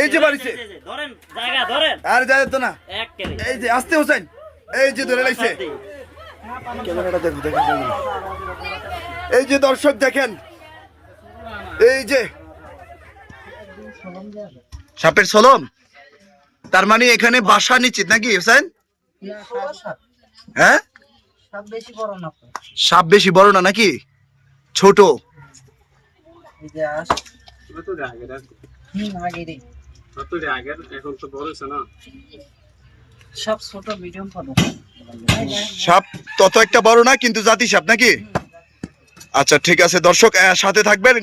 এই যে বাড়িছে ধরেন জায়গা ধরেন। আর যায় তো না। এই যে আসতে হোসেন এই যে ধরে লাগছে ক্যামেরাটা দেখো দেখো দেখো। এই যে দর্শক দেখেন এই যে সাপের সলম তার মানে এখানে বাসা নিশ্চিত নাকি হোসেন? হ্যাঁ? সাপ বেশি বড় না তো। সাপ সব ছোট মিডিয়াম ফটো সাপ তত একটা বড় না কিন্তু জাতি সাপ নাকি? আচ্ছা ঠিক আছে দর্শক সাথে থাকবেন।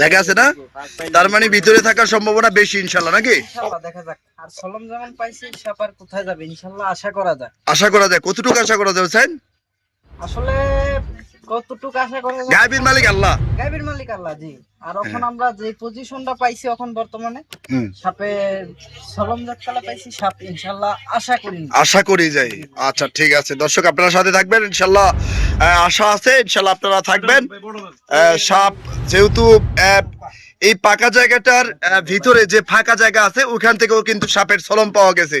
জায়গা আছে না? তার মানে ভিতরে থাকার সম্ভাবনা বেশি ইনশাল্লাহ নাকি? দেখা যাক। সলম যেমন পাইছি সাপার কোথায় যাবে? ইনশাআল্লাহ আশা করা যায়। আশা করা যায়। কতটুকু আশা করা যায় হোসেন আসলে কতটুকু আশা করা যায়? গায়েবের মালিক আল্লাহ। মালিক আল্লাহ জি। আর এখন আমরা যে পজিশনটা পাইছি এখন বর্তমানে সাপের সলম জাতকালা পাইছি সাপ ইনশাআল্লাহ আশা করি। আশা করি যাই। আচ্ছা ঠিক আছে। দর্শক আপনারা সাথে থাকবেন ইনশাল্লাহ আশা আছে ইনশাল্লাহ আপনারা থাকবেন। সাপ যেহেতু এই পাকা জায়গাটার ভিতরে যে ফাঁকা জায়গা আছে ওখান থেকেও কিন্তু সাপের সলম পাওয়া গেছে।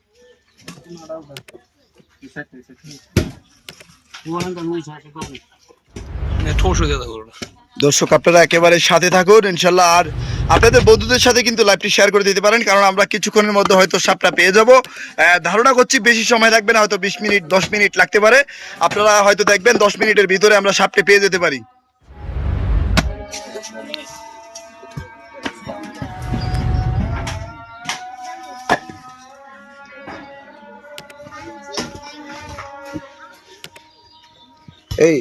দর্শক, আপনারা একেবারে সাথে থাকুন ইনশাল্লাহ আর আপনাদের বন্ধুদের সাথে কিন্তু লাইভটি শেয়ার করে দিতে পারেন, কারণ আমরা কিছুক্ষণের মধ্যে হয়তো সাপটা পেয়ে যাব। ধারণা করছি বেশি সময় লাগবে না, হয়তো বিশ মিনিট, দশ মিনিট লাগতে পারে। আপনারা হয়তো দেখবেন দশ মিনিটের ভিতরে আমরা সাপটা পেয়ে যেতে পারি। এই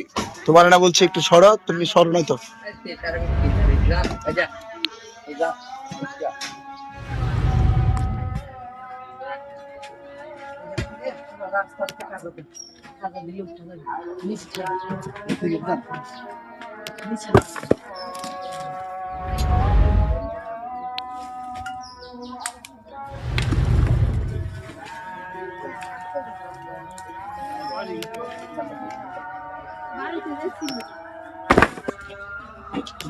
তোমার না বলছি একটু সরো তুমি সরো নাই তো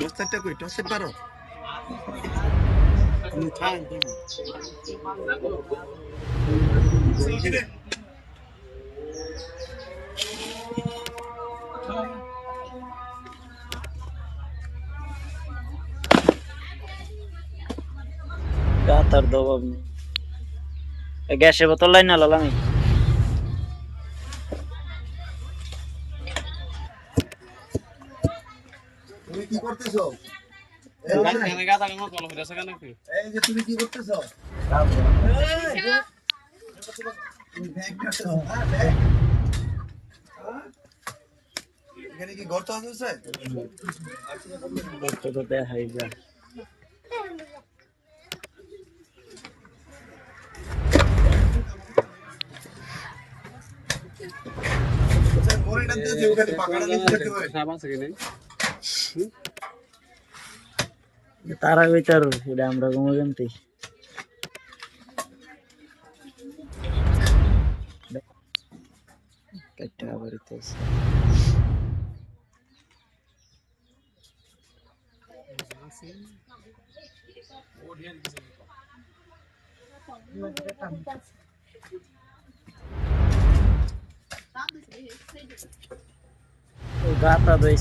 টসেটটা কই? টসেট পারো এ গ্যাসের বোতল লাইন না লালামি করতেছো? এই যে তুমি কি করতেছো? এখানে কি গর্ত আছে স্যার তো তো দেখাই যা। স্যার মরে টানতে আছে ওখানে পাকাটা নিচে থাকতে পারে তারা কইতার এটা আমরা কমে জানতে কাটটা আবার ইতেছে গাতা তো এই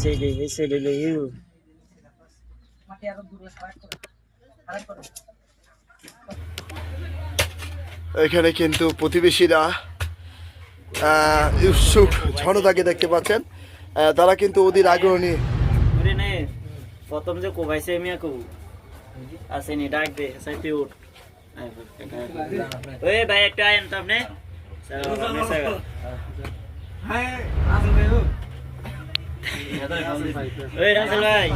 মাটি আরও দূরে করে। এখানে কিন্তু প্রতিবেশীরা ইউসুফ ঝনদাকে দেখতে পাচ্ছেন। তারা কিন্তু ওদের আগ্রহী। ওরে নে প্রথম যে কোবাইছে মিয়া কো আসেনি ডাক দে সাইতে উঠ ওই ভাই একটু আয়েন তো আপনি। ওই রাসেল ভাই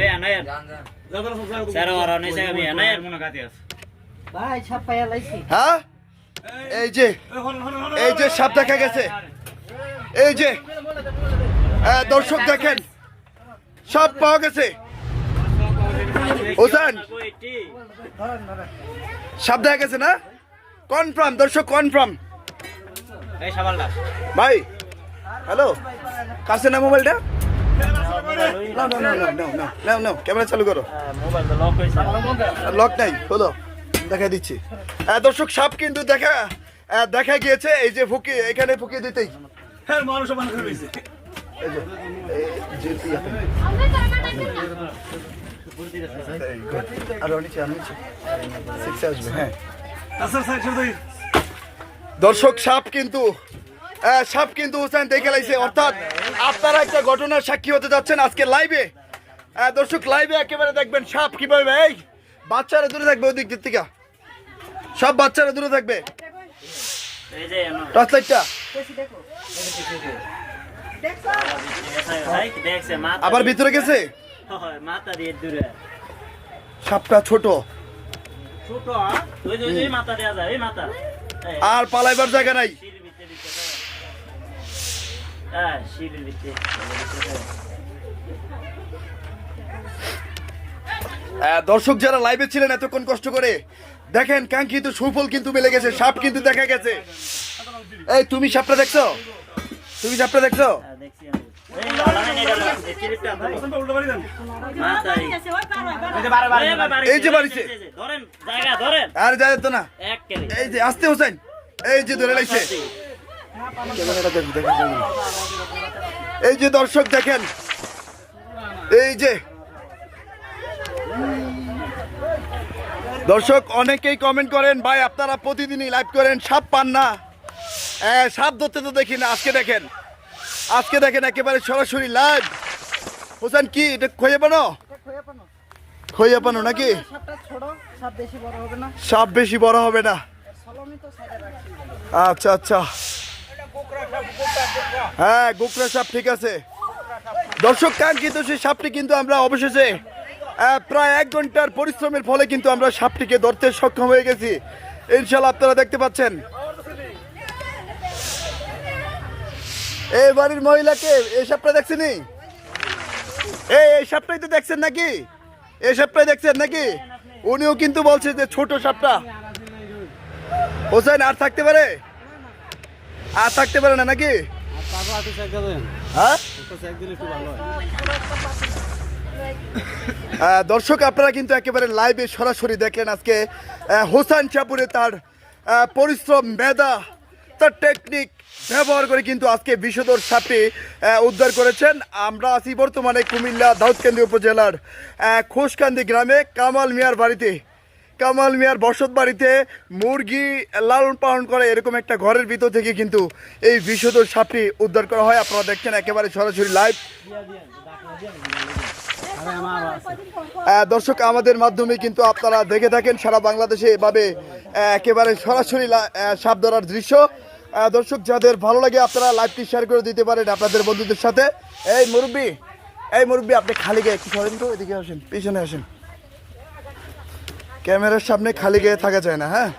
এই আনায়ের স্যার ওরা নেই স্যার আমি আনায়ের মনে কাতে আছে ভাই ছাপাইয়া লাইছি হ্যাঁ এই যে এই যে সাপ দেখা গেছে এই যে দর্শক দেখেন সাপ পাওয়া গেছে হোসেন কইটি সাপ দেখা গেছে না কনফার্ম দর্শক কনফার্ম এই ভাই হ্যালো কাছে না মোবাইলটা? নাও নাও ক্যামেরা চালু করো। লক নাই হলো দেখা দিচ্ছি। দর্শক সাপ কিন্তু দেখা দেখা গিয়েছে এই যে ফুকি এখানে ফুকিয়ে দিতেই। হ্যাঁ দর্শক সাপ কিন্তু সাপ কিন্তু হোসেন দেখে লাইছে। অর্থাৎ আপনারা একটা ঘটনার সাক্ষী হতে যাচ্ছেন আজকে লাইভে দর্শক লাইভে একেবারে দেখবেন সাপ কীভাবে এই বাচ্চারা দূরে থাকবে ওদিক দিক থেকে। সব বাচ্চারা দূরে থাকবে। টর্চ লাইটটা আবার ভিতরে গেছে? হয় সাপটা ছোট। ছোট ওই যে ওই যে মাথা দেয়া যায় এই মাথা। এই, আর পালাইবার জায়গা নাই। হ্যাঁ দর্শক যারা লাইভে ছিলেন এতক্ষণ কষ্ট করে দেখেন কাঙ্ক্ষিত সুফল কিন্তু মিলে গেছে সাপ কিন্তু দেখা গেছে এই তুমি সাপটা দেখছ তুমি সাপটা দেখছ হ্যাঁ, এই যে বাড়িছে। আর যায় তো না এই যে আসতে হোসেন এই যে ধরে লাইছে এই যে দর্শক দেখেন এই যে দর্শক অনেকেই কমেন্ট করেন ভাই আপনারা প্রতিদিনই লাইভ করেন সাপ পান না। হ্যাঁ, সাপ ধরতে তো দেখি না আজকে দেখেন। আজকে দেখেন একেবারে সরাসরি লাইভ হোসেন কি এটা খয়ে পানো খয়ে পানো নাকি? সাপ বেশি বড় হবে না। আচ্ছা আচ্ছা। হ্যাঁ গোকরা সাপ ঠিক আছে। দর্শক কান কিন্তু সেই সাপটি কিন্তু আমরা অবশেষে প্রায় এক ঘণ্টার পরিশ্রমের ফলে কিন্তু আমরা সাপটিকে ধরতে সক্ষম হয়ে গেছি। ইনশাল্লাহ আপনারা দেখতে পাচ্ছেন। এই বাড়ির মহিলাকে, এই সাপটা দেখছেনি? এই সাপটাই তো দেখছেন নাকি? এই সাপটাই দেখছেন নাকি? উনিও কিন্তু বলছে যে ছোট সাপটা। হোসেন, আর থাকতে পারে? আর থাকতে পারে না নাকি? হ্যাঁ? দর্শক, আপনারা কিন্তু একেবারে লাইভে সরাসরি দেখলেন আজকে হোসেন চাপুরে তার পরিশ্রম, মেধা, তার টেকনিক ব্যবহার করে কিন্তু আজকে বিষধর সাপে উদ্ধার করেছেন। আমরা আছি বর্তমানে কুমিল্লা দাউদকান্দি উপজেলার খোসকান্দি গ্রামে কামাল মিয়ার বাড়িতে। কামাল মিয়ার বসত বাড়িতে মুরগি লালন পালন করে এরকম একটা ঘরের ভিতর থেকে কিন্তু এই বিষধর সাপটি উদ্ধার করা হয়। আপনারা দেখছেন একেবারে সরাসরি লাইভ। দর্শক, আমাদের মাধ্যমে কিন্তু আপনারা দেখে থাকেন সারা বাংলাদেশে এভাবে একেবারে সরাসরি সাপ ধরার দৃশ্য। দর্শক, যাদের ভালো লাগে আপনারা লাইভটি শেয়ার করে দিতে পারেন আপনাদের বন্ধুদের সাথে। এই মুরব্বী এই মুরব্বী, আপনি খালি গায়ে একটু সরেন তো, এদিকে আসেন, পিছনে আসেন। ক্যামেরার সামনে খালি গায়ে থাকা যায় না হ্যাঁ?